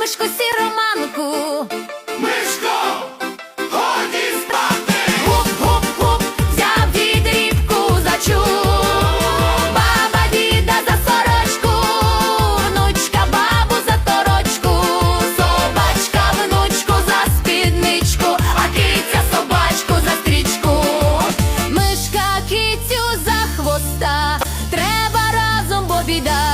Мишку сіроманку. Мишко, годі спати! Гуп-гуп-гуп, взяв відрібку за Баба діда за сорочку, внучка бабу за торочку, собачка, внучку за спідничку, а киця собачку за стрічку. Мишка кицю за хвоста, треба разом бо біда.